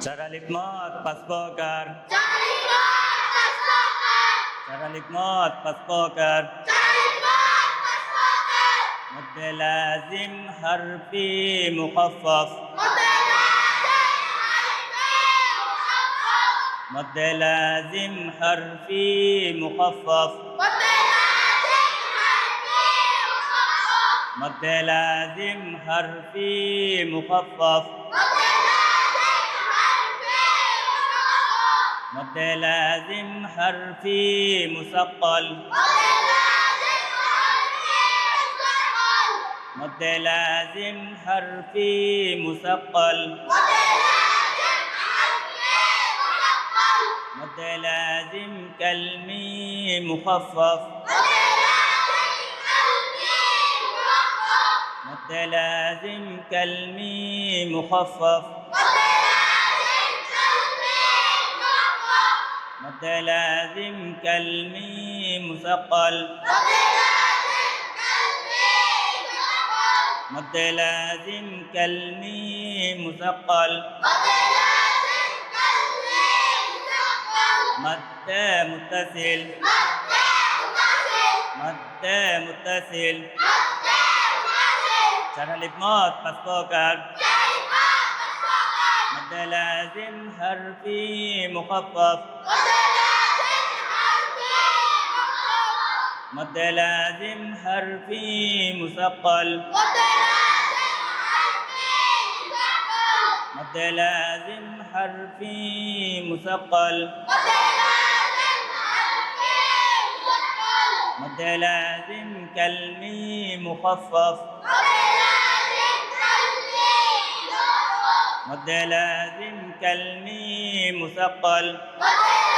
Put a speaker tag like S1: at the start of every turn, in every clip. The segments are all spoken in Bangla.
S1: Cara likmot pas poker. Cara likmot pas poker. Cara likmot pas poker. Cara likmot pas poker. مد لازم حرفي مخفف. مد لازم حرفي مخفف. مد لازم حرفي مخفف. مد لازم حرفي مخفف. مد لازم حرفي مخفف. مد لازم حرفي مثقل. مد لازم حرفي مثقل. مد لازم كلمي مخفف. مد لازم كلمي مخفف. ضد لازم كالميم ثقل مد لازم كالميم ثقل مد متصل مد متصل شغل بموت بس فوكر مد لازم حرفي مخفف متلازم حرفي مثقل. متلازم حرفي مثقل. متلازم كلمي مخفف. متلازم كلمي مثقل. متلازم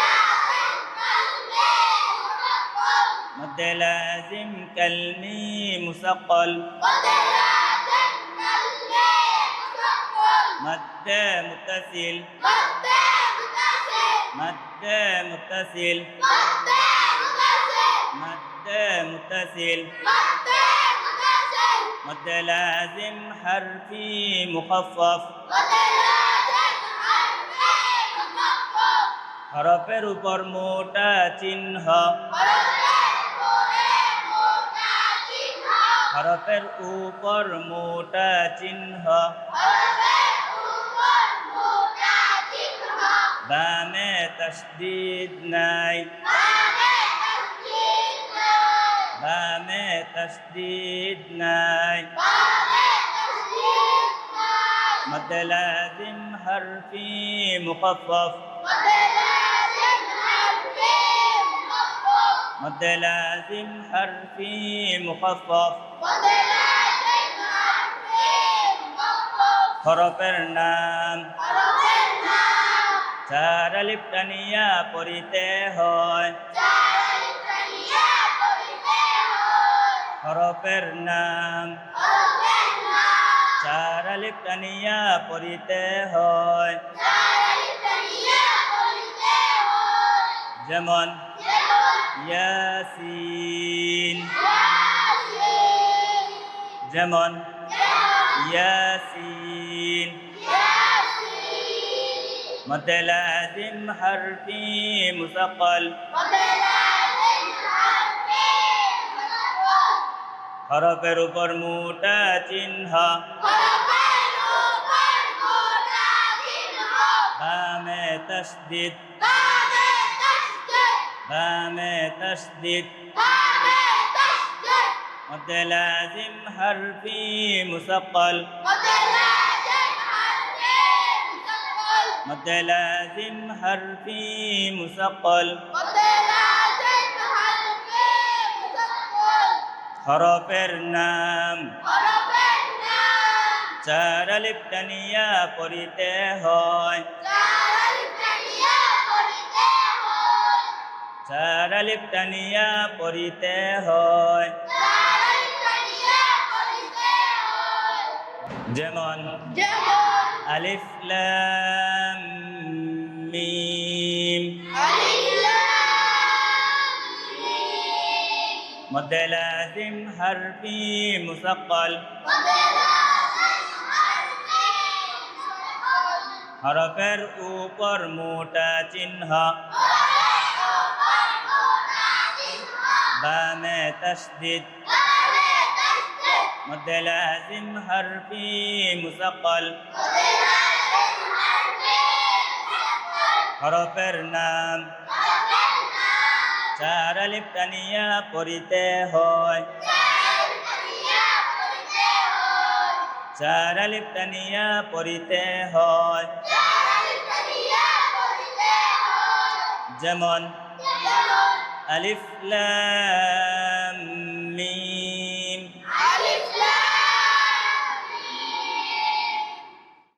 S1: مد لازم كلمي مثقل مد لازم كلمي مثقل مد متصل مد متصل مد متصل مد لازم حرفي مخفف হরফের উপর মোটা চিহ্ন হরফের উপর মোটা চিহ্ন বামে তসদিদ নাই বামে তসদিদ নাই مد لازم حرفي مخفف مد لازم حرفي مخفف হরফের নাম। চার আলিফ পড়িতে হয় হরফের নাম। চার আলিফ পড়িতে হয় যেমন ইয়াসিন। যেমন ইয়াসিন। মধ্যে লাজিম হরফি মুসাকল হরফের উপর মোটা চিহ্ন। বামে তসদিদ। বামে তসদিদ। مد لازم حرفي مثقل مد لازم حرفي مثقل হরফের নাম চার আলিফ টানিয়া পড়িতে হয় চার আলিফ টানিয়া পড়িতে হয় যেমন আলিফ লাম মিম। মধ্যে লাজিম হরফি মুসাক্কাল। হরফের উপর মোটা চিহ্ন। বামে তসদিদ। মধ্যে লাজিম হরফি মুসাক্কাল হরফের নাম চার টানিয়া পড়িতে হয়। চার টানিয়া পড়িতে হয়। যেমন আলিফ লাম